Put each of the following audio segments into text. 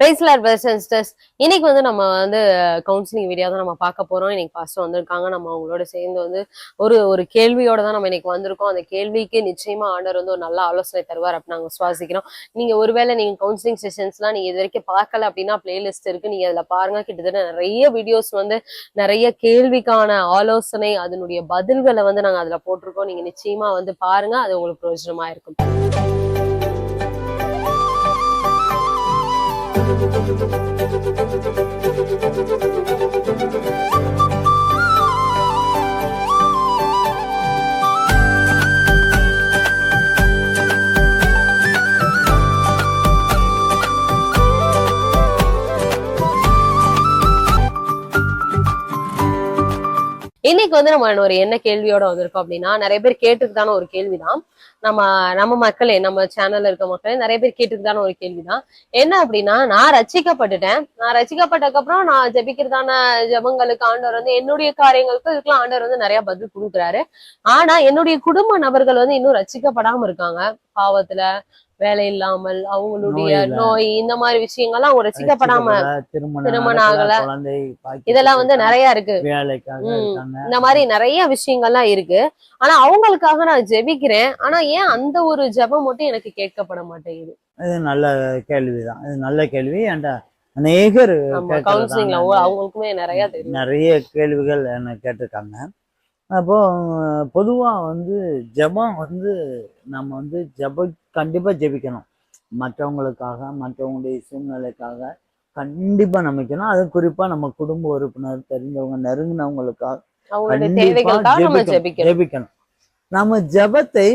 பிரைஸ்லார் sisters இன்னைக்கு வந்து நம்ம வந்து கவுன்சிலிங் வீடியோ தான் நம்ம பார்க்க போறோம். இன்னைக்கு பாஸ்டர் வந்திருக்காங்க. நம்ம அவங்களோட சேர்ந்து வந்து ஒரு ஒரு கேள்வியோட தான் நம்ம இன்னைக்கு வந்திருக்கோம். அந்த கேள்விக்கு நிச்சயமா ஆண்டர் வந்து ஒரு நல்ல ஆலோசனை தருவார் அப்படின்னு நாங்க சுவாசிக்கிறோம் நீங்க ஒருவேளை நீங்க கவுன்சிலிங் செஷன்ஸ்லாம் நீங்க இது வரைக்கும் பார்க்கல அப்படின்னா பிளேலிஸ்ட் இருக்கு. நீங்க அதுல பாருங்க. கிட்டத்தட்ட நிறைய வீடியோஸ் வந்து நிறைய கேள்விக்கான ஆலோசனை அதனுடைய பதில்களை வந்து நாங்க அதுல போட்டிருக்கோம். நீங்க நிச்சயமா வந்து பாருங்க. அது உங்களுக்கு பிரயோஜனமா இருக்கும். Müzik இன்னைக்கு வந்து நம்ம ஒரு என்ன கேள்வியோட வந்திருக்கோம் அப்படின்னா நிறைய பேர் கேட்டுக்குதான ஒரு கேள்விதான். நம்ம நம்ம மக்களே நம்ம சேனல்ல இருக்க மக்களே நிறைய பேர் கேட்டுக்குதான ஒரு கேள்விதான். என்ன அப்படின்னா நான் ரச்சிக்கப்பட்டுட்டேன் நான் ரச்சிக்கப்பட்டதுக்கு அப்புறம் நான் ஜெபிக்கிறதான ஜெபங்களுக்கு ஆண்டவர் வந்து என்னுடைய காரியங்களுக்கு இதுக்கெல்லாம் ஆண்டவர் வந்து நிறைய பதில் கொடுக்குறாரு. ஆனா என்னுடைய குடும்ப நபர்கள் வந்து இன்னும் ரச்சிக்கப்படாம இருக்காங்க. பாவத்துல வேலை இல்லாமல் அவங்களுடைய. நோய் இந்த மாதிரி விஷயங்கள்லாம் அவங்க ரசிக்கப்படாம திருமணம் ஆகல, இதெல்லாம் வந்து நிறைய இருக்கு. இந்த மாதிரி நிறைய விஷயங்கள்லாம் இருக்கு. ஆனா அவங்களுக்காக நான் ஜெபிக்கிறேன். ஆனா ஏன் அந்த ஒரு ஜெபம் மட்டும் எனக்கு கேட்கப்பட மாட்டேங்குது? இது நல்ல கேள்விதான். இது நல்ல கேள்வி. அண்ட் அநேகர் கவுன்சிலிங்ல அவங்களுக்குமே நிறைய நிறைய கேள்விகள் என்ன கேட்டிருக்காங்க. அப்போ பொதுவா வந்து ஜெபம் வந்து நம்ம வந்து ஜெப கண்டிப்பா ஜெபிக்கணும். மற்றவங்களுக்காக மற்றவங்களுடைய சூழ்நிலைக்காக கண்டிப்பா நம்பிக்கணும். அது குறிப்பா நம்ம குடும்ப உறுப்பினர் தெரிஞ்சவங்க நெருங்கினவங்களுக்காக அவங்களுடைய கண்டிப்பா தேவைகளுக்காக நம்ம ஜெபிக்கணும். நம்ம ஜெபத்தை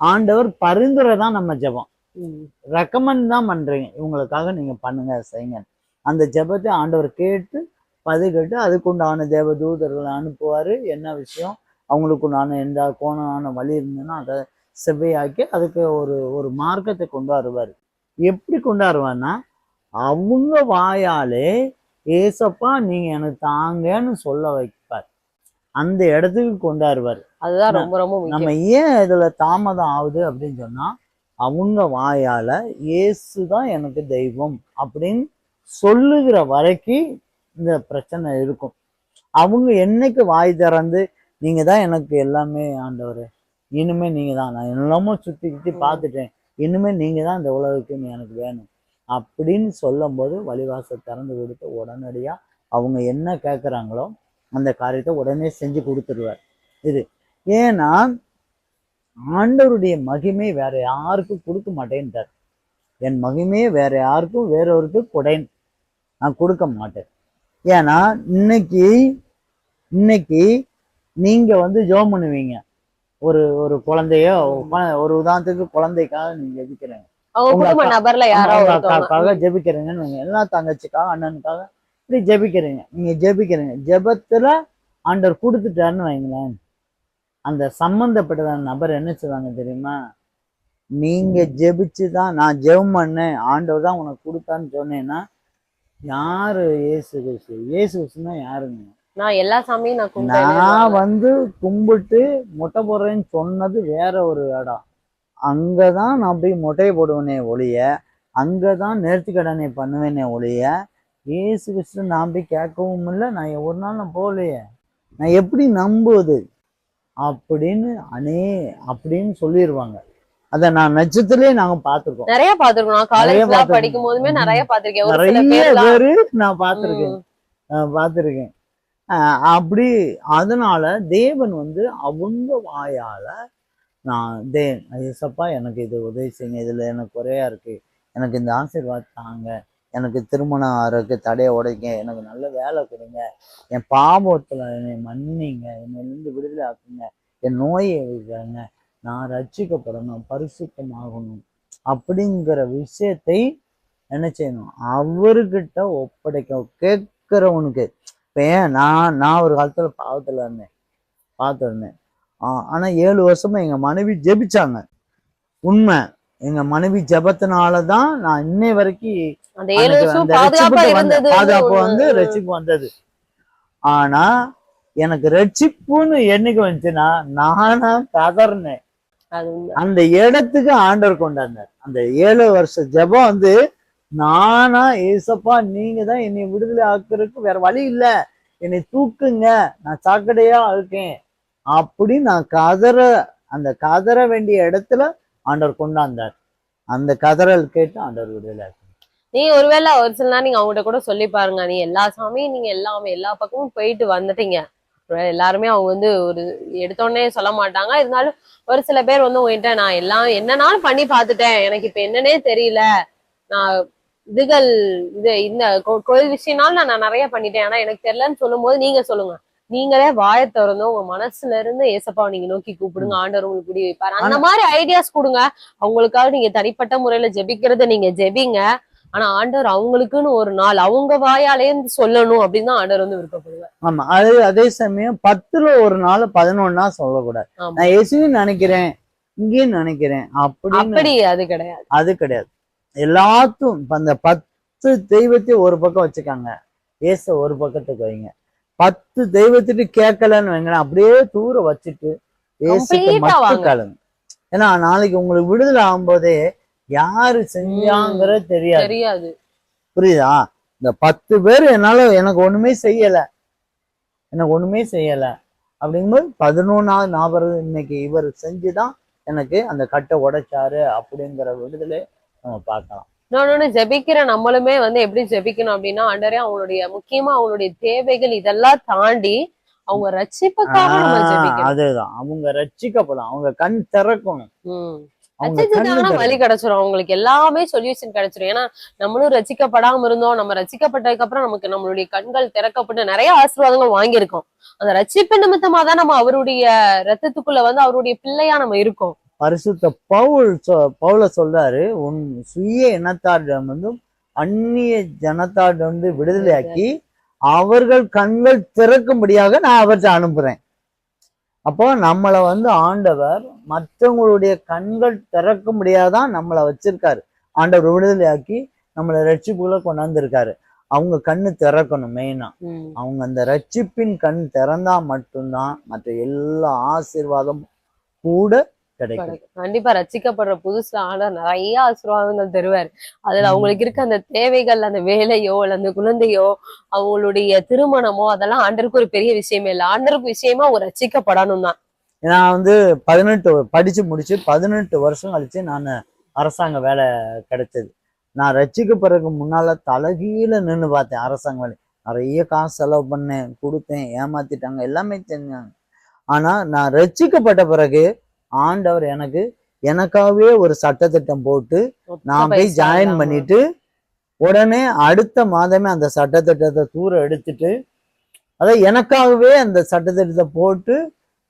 ஆண்டவர் பரிந்துரை தான் நம்ம ஜெபம். ரெக்கமெண்ட் தான் பண்றீங்க. இவங்களுக்காக நீங்க பண்ணுங்க செய்யுங்க அந்த ஜெபத்தை ஆண்டவர் கேட்டு பதில் கேட்டு அதுக்குண்டான தேவ தூதர்களை அனுப்புவாரு. என்ன விஷயம்? அவங்களுக்கு உண்டான எந்த கோணமான வழி இருந்ததுன்னா அதை செவ்வையாக்கி அதுக்கு ஒரு ஒரு மார்க்கத்தை கொண்டு வருவார் எப்படி கொண்டு வருவார்னா அவங்க வாயாலே ஏசப்பா நீங்க எனக்கு தாங்கன்னு சொல்ல வைப்பார். அந்த இடத்துக்கு கொண்டாடுவார். அதுதான் ரொம்ப ரொம்ப நம்ம ஏன் இதுல தாமதம் ஆகுது அப்படின்னு சொன்னா அவங்க வாயால இயேசு தான் எனக்கு தெய்வம் அப்படின்னு சொல்லுகிற வரைக்கும் இந்த பிரச்சனை இருக்கும். அவங்க என்னைக்கு வாய் திறந்து நீங்க தான் எனக்கு எல்லாமே ஆண்டவர். இனிமே நீங்க தான். நான் எல்லாமோ சுத்தி ம். பார்த்துட்டேன். இனிமே நீங்க தான் இந்த உலகுக்கு நீ எனக்கு வேணும். அப்படின்னு சொல்லும்போது வழிவாசல் திறந்து கொடுத்து உடனடியா அவங்க என்ன கேட்குறாங்களோ அந்த காரியத்தை உடனே செஞ்சு கொடுத்துருவார். இது ஏன்னா ஆண்டவருடைய மகிமை வேற யாருக்கும் கொடுக்க மாட்டேன்ட்டார். என் மகிமையை வேற யாருக்கும் வேறொருக்கு கொடேன். நான் கொடுக்க மாட்டேன். ஏன்னா இன்னைக்கு இன்னைக்கு நீங்க வந்து ஜோம் பண்ணுவீங்க. ஒரு ஒரு குழந்தையோ குழ- ஒரு உதாரணத்துக்கு குழந்தைக்காக நீங்க ஒருத்தவங்க. அக்காக்காக ஜெபிக்கிறீங்கன்னு வைங்க. எல்லா தங்கச்சிக்காக அண்ணனுக்காக இப்படி ஜெபிக்கிறீங்க. நீங்க ஜெபிக்கிறீங்க. ஜெபத்துல ஆண்டவர் கொடுத்துட்டாருன்னு வைங்களேன். அந்த சம்பந்தப்பட்ட நபர் என்ன செய்வாங்க தெரியுமா? நீங்க ஜெபிச்சு தான் நான் ஜெபம் பண்ணேன் ஆண்டவர் தான் உனக்கு கொடுத்தான்னு சொன்னேன்னா யாரு இயேசு கிறிஸ்து? இயேசு கிறிஸ்துன்னா யாருங்க? நான் எல்லா சாமியும் நான் நான் வந்து கும்பிட்டு மொட்டை போடுறேன்னு சொன்னது வேற ஒரு இடம். அங்கதான் நான் போய் மொட்டையை போடுவேனே ஒழிய அங்கதான் நேர்த்தி கடனை பண்ணுவேனே ஒழிய ஏசு கிறிஸ்து நான் போய் கேட்கவும் இல்லை நான் ஒரு நாள் நான் போகலையே. நான் எப்படி நம்புவது? அப்படின்னு அனே அப்படின்னு சொல்லிடுவாங்க அதை நான் நட்சத்திரத்திலே நாங்க பார்த்துருக்கோம். நிறைய பாத்துருக்கோம் காலேஜ்ல. படிக்கும் போதுமே நிறைய பாத்திருக்கேன் நிறைய பேரு நான் பார்த்துருக்கேன். அஹ் அப்படி அதனால தேவன் வந்து அவங்க வாயால நான் தே ஐயசப்பா எனக்கு இது உதவி செய்யுங்க. இதுல எனக்கு குறையா இருக்கு. எனக்கு இந்த ஆசீர்வாதம் தாங்க. எனக்கு திருமணம் ஆகிறதுக்கு தடையை உடைங்க. எனக்கு நல்ல வேலை கொடுங்க. என் பாவத்துல என்னை மன்னிங்க. என்னை விடுதலை ஆக்குங்க. என் நோயை விடுங்க நான் ரட்சிக்கப்படணும் பரிசுத்தமாகணும் அப்படிங்கிற விஷயத்தை என்ன செய்யணும் அவர்கிட்ட ஒப்படைக்க கேட்கிறவனுக்கு. இப்போ ஏன்? நான் நான் ஒரு காலத்துல பாவத்துல இருந்தேன். பார்த்துருந்தேன் ஆனா ஏழு வருஷமா எங்க மனைவி ஜெபிச்சாங்க. உண்மை. எங்க மனைவி ஜெபத்தினால தான் நான் இன்னை வரைக்கும் பாதுகாப்பா வந்த- ரட்சிப்பு வந்தது. ஆனா எனக்கு ரட்சிப்புன்னு என்னைக்கு வந்துச்சுன்னா நானா கதறினேன். அந்த இடத்துக்கு ஆண்டவர் கொண்டாந்தார் அந்த ஏழு வருஷ ஜெபம் வந்து நானா ஏசப்பா நீங்க தான் என்னை விடுதலை ஆக்குறதுக்கு வேற வழி இல்ல. என்னை தூக்குங்க. நான் சாக்கடையா இருக்கேன். அப்படி நான் கதற அந்த கதற வேண்டிய இடத்துல ஆண்டவர் கொண்டாந்தார். அந்த கதறல் கேட்டு ஆண்டவர் விடுதலை. நீங்க ஒருவேளை ஒரு சில நேரம் நீங்க அவங்ககிட்ட கூட சொல்லி பாருங்க. நீ எல்லா சாமியும் நீங்க எல்லாமே எல்லா பக்கமும் போயிட்டு வந்துட்டீங்க. எல்லாருமே அவங்க வந்து ஒரு எடுத்தோடனே சொல்ல மாட்டாங்க. இருந்தாலும் ஒரு சில பேர் வந்து உங்ககிட்ட நான் எல்லாம் என்னனாலும் பண்ணி பார்த்துட்டேன். எனக்கு இப்ப என்னன்னே தெரியல. நான் இதுகள் இது இந்த கோயில் விஷயம்னால நான் நிறைய பண்ணிட்டேன். ஆனா எனக்கு தெரியலன்னு சொல்லும்போது நீங்க சொல்லுங்க. நீங்களே வாயை திறந்து உங்க மனசுல இருந்து ஏசப்பாவை நீங்க நோக்கி கூப்பிடுங்க. ஆண்டவர் உங்களுக்கு புரிய வைப்பாரு. அந்த மாதிரி ஐடியாஸ் கொடுங்க. அவங்களுக்காக நீங்க தனிப்பட்ட முறையில ஜெபிக்கிறத நீங்க ஜெபிங்க. ஆனா ஆண்டவர் அவங்களுக்குன்னு ஒரு நாள் அவங்க வாயாலே சொல்லணும் அப்படின்னு தான் ஆண்டவர் வந்து விருப்பப்படுவார். ஆமா அது அதே சமயம் பத்துல ஒரு நாள் பதினொன்னா சொல்லக்கூடாது. நான் இயேசுவும் நினைக்கிறேன் இங்கேயும் நினைக்கிறேன் அப்படின்னு அப்படி அது கிடையாது. அது கிடையாது. எல்லாத்தும் அந்த பத்து தெய்வத்தையும் ஒரு பக்கம் வச்சுக்காங்க. ஏச ஒரு பக்கத்துக்கு வைங்க. பத்து தெய்வத்துட்டு கேட்கலன்னு வைங்களேன் அப்படியே தூர வச்சுட்டு ஏசுக்கு மட்டும் ஏன்னா நாளைக்கு உங்களுக்கு விடுதலை ஆகும்போதே யாரு செஞ்சாங்கிறது தெரியாது. தெரியாது. புரியுதா? இந்த பத்து பேர் என்னால எனக்கு ஒண்ணுமே செய்யல. எனக்கு ஒண்ணுமே செய்யல. அப்படிங்கும்போது பதினொன்னாவது ஞாபகம் இன்னைக்கு இவர் செஞ்சுதான் எனக்கு அந்த கட்டை உடைச்சாரு அப்படிங்கிற விடுதலை நம்ம பார்க்கலாம். இன்னொன்னு ஜெபிக்கிற நம்மளுமே வந்து எப்படி ஜெபிக்கணும் அப்படின்னா ஆண்டரே அவங்களுடைய முக்கியமா அவங்களுடைய தேவைகள் இதெல்லாம் தாண்டி அவங்க ரட்சிப்புக்காக அதுதான். அவங்க ரட்சிக்கப்படும் அவங்க கண் திறக்கணும். வழி. கிடைச்சிரும். அவங்களுக்கு எல்லாமே சொல்யூஷன் கிடைச்சிரும். ஏன்னா நம்மளும் ரசிக்கப்படாம இருந்தோம். நம்ம ரசிக்கப்பட்டதுக்கு அப்புறம் நமக்கு நம்மளுடைய கண்கள் திறக்கப்பட்டு நிறைய ஆசீர்வாதங்கள் வாங்கியிருக்கோம். அந்த ரட்சிப்பு நிமித்தமா தான் நம்ம அவருடைய ரத்தத்துக்குள்ள வந்து அவருடைய பிள்ளையா நம்ம இருக்கோம். பரிசுத்த பவுல் பவுல சொல்றாரு உன் சுய இனத்தாரிடம் வந்து அந்நிய ஜனத்தாரிடம் வந்து விடுதலையாக்கி அவர்கள் கண்கள் திறக்கும்படியாக நான் அவற்றை அனுப்புறேன். அப்போ நம்மளை வந்து ஆண்டவர் மற்றவங்களுடைய கண்கள் திறக்கும்படியாக தான் நம்மளை வச்சிருக்காரு. ஆண்டவர் விடுதலையாக்கி நம்மளை ரட்சிப்புகளை கொண்டாந்துருக்காரு. அவங்க கண்ணு திறக்கணும் மெயினா அவங்க அந்த ரட்சிப்பின் கண் திறந்தா மட்டும்தான் மற்ற எல்லா ஆசீர்வாதமும் கூட கிடைக்கும். கண்டிப்பா ரசிக்கப்படுற புதுசுல ஆண்டவர் நிறைய ஆசீர்வாதங்கள் தருவார். அதுல அவங்களுக்கு இருக்க அந்த தேவைகள் அந்த வேலையோ அல்ல அந்த குழந்தையோ அவங்களுடைய திருமணமோ அதெல்லாம் ஆண்டருக்கு ஒரு பெரிய விஷயமே இல்லை. ஆண்டருக்கு விஷயமா அவங்க ரசிக்கப்படணும் தான். நான் வந்து பதினெட்டு படிச்சு முடிச்சு பதினெட்டு வருஷம் கழிச்சு நான் அரசாங்க வேலை கிடைச்சது. நான் ரட்சிக்கப்படுறதுக்கு முன்னால தலகீழ நின்று பார்த்தேன் அரசாங்க வேலை. நிறைய காசு செலவு பண்ணேன் கொடுத்தேன் ஏமாத்திட்டாங்க எல்லாமே செஞ்சாங்க. ஆனா நான் ரட்சிக்கப்பட்ட பிறகு ஆண்டவர் எனக்கு எனக்காகவே ஒரு சட்டத்திட்டம் போட்டு நான் போய் ஜாயின். பண்ணிட்டு உடனே அடுத்த மாதமே அந்த சட்டத்திட்டத்தை தூர எடுத்துட்டு அதாவது எனக்காகவே அந்த சட்டத்திட்டத்தை போட்டு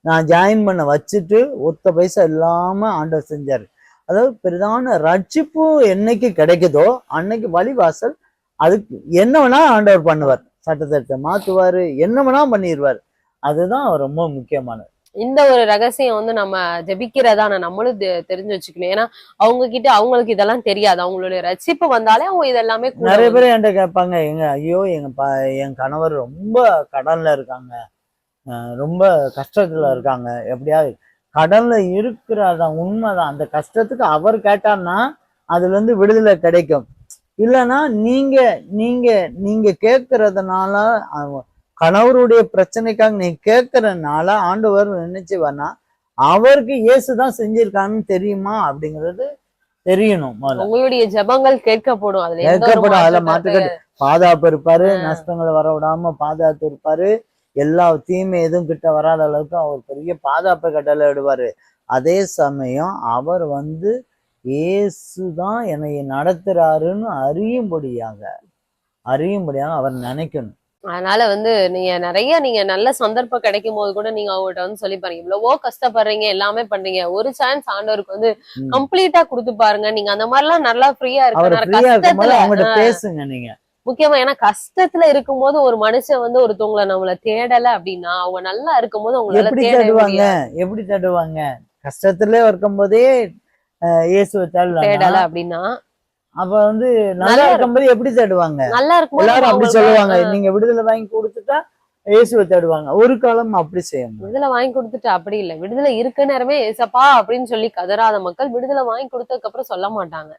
நான் ஜாயின் பண்ண வச்சுட்டு ஒத்த பைசா இல்லாம ஆண்டவர் செஞ்சாரு. அதாவது பிரதான ரட்சிப்பு என்னைக்கு கிடைக்குதோ அன்னைக்கு வழிவாசல் அதுக்கு என்ன வேணா ஆண்டவர் பண்ணுவார். சட்டத்திட்டத்தை மாத்துவாரு என்ன வேணா பண்ணிடுவார் அதுதான் ரொம்ப முக்கியமானது. இந்த ஒரு ரகசியம் வந்து நம்ம ஜெபிக்கிறதான நம்மளும் தெரிஞ்சு வச்சுக்கணும். ஏன்னா அவங்க கிட்ட அவங்களுக்கு இதெல்லாம் தெரியாது. அவங்களுடைய ரட்சிப்பு வந்தாலே அவங்க இதெல்லாமே நிறைய பேர் என்கிட்ட கேட்பாங்க எங்க ஐயோ எங்க ப என் கணவர் ரொம்ப கடன்ல இருக்காங்க. ரொம்ப கஷ்டத்துல இருக்காங்க. எப்படியாவது கடன்ல இருக்கிறதான் உண்மைதான். அந்த கஷ்டத்துக்கு அவர் கேட்டார்னா அதுல இருந்து விடுதலை கிடைக்கும். இல்லைன்னா நீங்க நீங்க நீங்க கேட்கறதுனால கணவருடைய பிரச்சனைக்காக நீ கேட்கறதுனால ஆண்டவர் நினைச்சுவானா அவருக்கு இயேசுதான் செஞ்சிருக்கான்னு தெரியுமா அப்படிங்கிறது தெரியணும் உங்களுடைய ஜெபங்கள் கேட்கப்படும். அதுல கேட்கப்படும் அதுல மாற்று மாட்டுக்கட்டு பாதுகாப்பு இருப்பாரு. நஷ்டங்களை வர விடாம பாதுகாத்து இருப்பாரு. எல்லா தீமை எதுவும் கிட்ட வராத அளவுக்கு அவர் பெரிய பாதுகாப்பு கட்டளை இடுவாரு. அதே சமயம் அவர் வந்து இயேசுதான் என்னை நடத்துறாருன்னு அறியும்படியாக அறியும்படியாக அவர் நினைக்கணும். அதனால வந்து நீங்க நிறைய நீங்க நல்ல சந்தர்ப்பம் கிடைக்கும் போது கூட நீங்க அவங்கள்ட்ட வந்து சொல்லி பாருங்க. இவ்வளவோ கஷ்டப்படுறீங்க எல்லாமே பண்றீங்க. ஒரு சான்ஸ் ஆண்டவருக்கு வந்து. கம்ப்ளீட்டா கொடுத்து பாருங்க. நீங்க அந்த மாதிரி எல்லாம் நல்லா ஃப்ரீயா இருக்கு அவங்ககிட்ட பேசுங்க நீங்க. முக்கியமா ஏன்னா கஷ்டத்துல இருக்கும்போது ஒரு மனுஷன் வந்து ஒருத்தவங்கள நம்மள தேடல அப்படின்னா அவங்க நல்லா இருக்கும்போது அவங்களால எப்படி தேட தேடுவாங்க. எப்படி தேடுவாங்க? கஷ்டத்துல இருக்கும்போதே அஹ், இயேசுவை தேடல அப்படின்னா அப்ப வந்து நல்லா இருக்கும்போது எப்படி தேடுவாங்க? நல்லா இருக்கும்போது எல்லாரும் அப்படி சொல்லுவாங்க. நீங்க விடுதலை வாங்கி கொடுத்துட்டா இயேசுவை தேடுவாங்க. ஒரு காலம் அப்படி செய்ய முடியும் விடுதலை வாங்கி கொடுத்துட்டு அப்படி இல்ல. விடுதலை இருக்க நேரமே ஏசப்பா அப்படின்னு சொல்லி கதறாத மக்கள் விடுதலை வாங்கி கொடுத்ததுக்கு அப்புறம் சொல்ல மாட்டாங்க.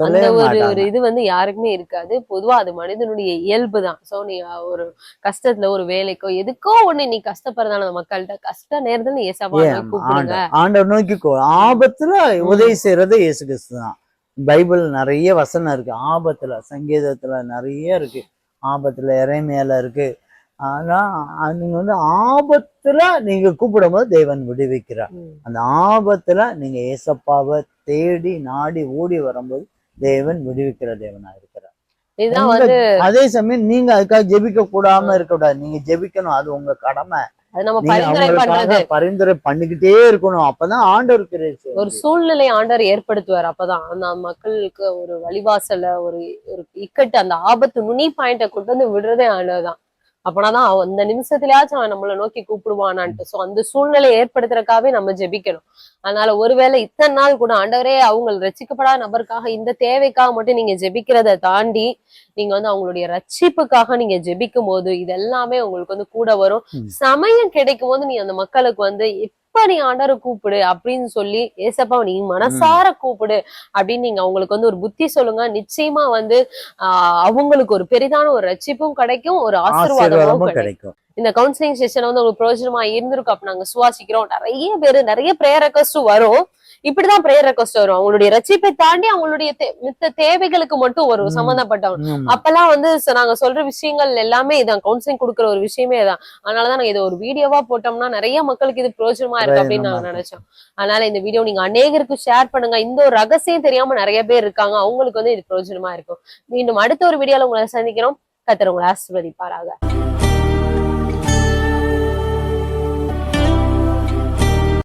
அந்த ஒரு ஒரு இது வந்து யாருக்குமே இருக்காது. பொதுவா அது மனிதனுடைய இயல்பு தான். சோ நீ ஒரு கஷ்டத்துல ஒரு வேலைக்கோ எதுக்கோ ஒண்ணு நீ கஷ்டப்படுறதான அந்த மக்கள்கிட்ட கஷ்ட நேரத்துல ஏசப்பா கூப்பிடுங்க. ஆண்ட- ஆண்டவர் நோக்கி ஆபத்துல உதவி செய்யறது இயேசு கிறிஸ்து தான். பைபிள் நிறைய வசனம் இருக்கு. ஆபத்துல சங்கீதத்துல நிறைய இருக்கு. ஆபத்துல இறைமையில இருக்கு. ஆனா அஹ் நீங்க வந்து ஆபத்துல நீங்க கூப்பிடும் போது தேவன் விடுவிக்கிறார். ம். அந்த ஆபத்துல நீங்க ஏசப்பாவை தேடி நாடி ஓடி வரும்போது தேவன் விடுவிக்கிற தேவனா இருக்கிறார். அதே சமயம் நீங்க அதுக்காக ஜெபிக்க கூடாம இருக்க கூடாது நீங்க ஜெபிக்கணும். அது உங்க கடமை. நம்ம பரிந்துரை பண்றது. பரிந்துரை பண்ணிக்கிட்டே இருக்கணும். அப்பதான் ஆண்டவர் கிரேஸ் ஒரு சூழ்நிலை ஆண்டவர் ஏற்படுத்துவார். அப்பதான் அந்த மக்களுக்கு ஒரு வழிவாசல ஒரு ஒரு இக்கட்டு அந்த ஆபத்து நுனி பாயிண்ட கொண்டு வந்து விடுறதே ஆண்டவர் தான். அப்பனாதான் அந்த நிமிஷத்துலயாச்சும் அவன் நம்மளை நோக்கி கூப்பிடுவானான்ட்டு. சோ அந்த சூழ்நிலை ஏற்படுத்துறதுக்காகவே நம்ம ஜெபிக்கணும். அதனால ஒருவேளை இத்தனை நாள் கூட ஆண்டவரே அவங்க ரட்சிக்கப்படாத நபருக்காக இந்த தேவைக்காக மட்டும் நீங்க ஜெபிக்கிறத தாண்டி நீங்க வந்து அவங்களுடைய ரட்சிப்புக்காக நீங்க ஜெபிக்கும் போது இது எல்லாமே உங்களுக்கு வந்து கூட வரும். சமயம் கிடைக்கும் போது நீ அந்த மக்களுக்கு வந்து இப்ப நீ ஆண்டவரை கூப்பிடு அப்படின்னு சொல்லி ஏசப்பா நீ மனசார கூப்பிடு அப்படின்னு நீங்க அவங்களுக்கு வந்து ஒரு புத்தி சொல்லுங்க. நிச்சயமா வந்து அவங்களுக்கு ஒரு பெரிதான ஒரு ரட்சிப்பும் கிடைக்கும் ஒரு ஆசீர்வாதமும் கிடைக்கும். இந்த கவுன்சிலிங் செஷன் வந்து உங்களுக்கு பிரயோஜனமா இருந்திருக்கும் அப்ப நாங்க சுவாசிக்கிறோம். நிறைய பேரு நிறைய ப்ரேயர் ரெக்வஸ்டும் வரும். இப்படிதான் ப்ரேயர் ரெக்வஸ்ட் வரும். அவங்களுடைய ரட்சிப்பை தாண்டி அவங்களுடைய மித்த தேவைகளுக்கு மட்டும் வரும் ம். சம்பந்தப்பட்டவங்க. அப்பெல்லாம் வந்து நாங்க சொல்ற விஷயங்கள் எல்லாமே இதான். கவுன்சிலிங் கொடுக்குற ஒரு விஷயமே தான் அதனாலதான் நாங்க இதை ஒரு வீடியோவா போட்டோம்னா நிறைய மக்களுக்கு இது பிரயோஜனமா இருக்கு அப்படின்னு நாங்க நினைச்சோம். அதனால இந்த வீடியோ நீங்க அநேகருக்கு ஷேர் பண்ணுங்க. இந்த ஒரு ரகசியம் தெரியாம நிறைய பேர் இருக்காங்க. அவங்களுக்கு வந்து இது பிரயோஜனமா இருக்கும். மீண்டும் அடுத்த ஒரு வீடியோல உங்களை சந்திக்கிறோம். கத்தர் உங்களை ஆசிர்வதிப்பாராக.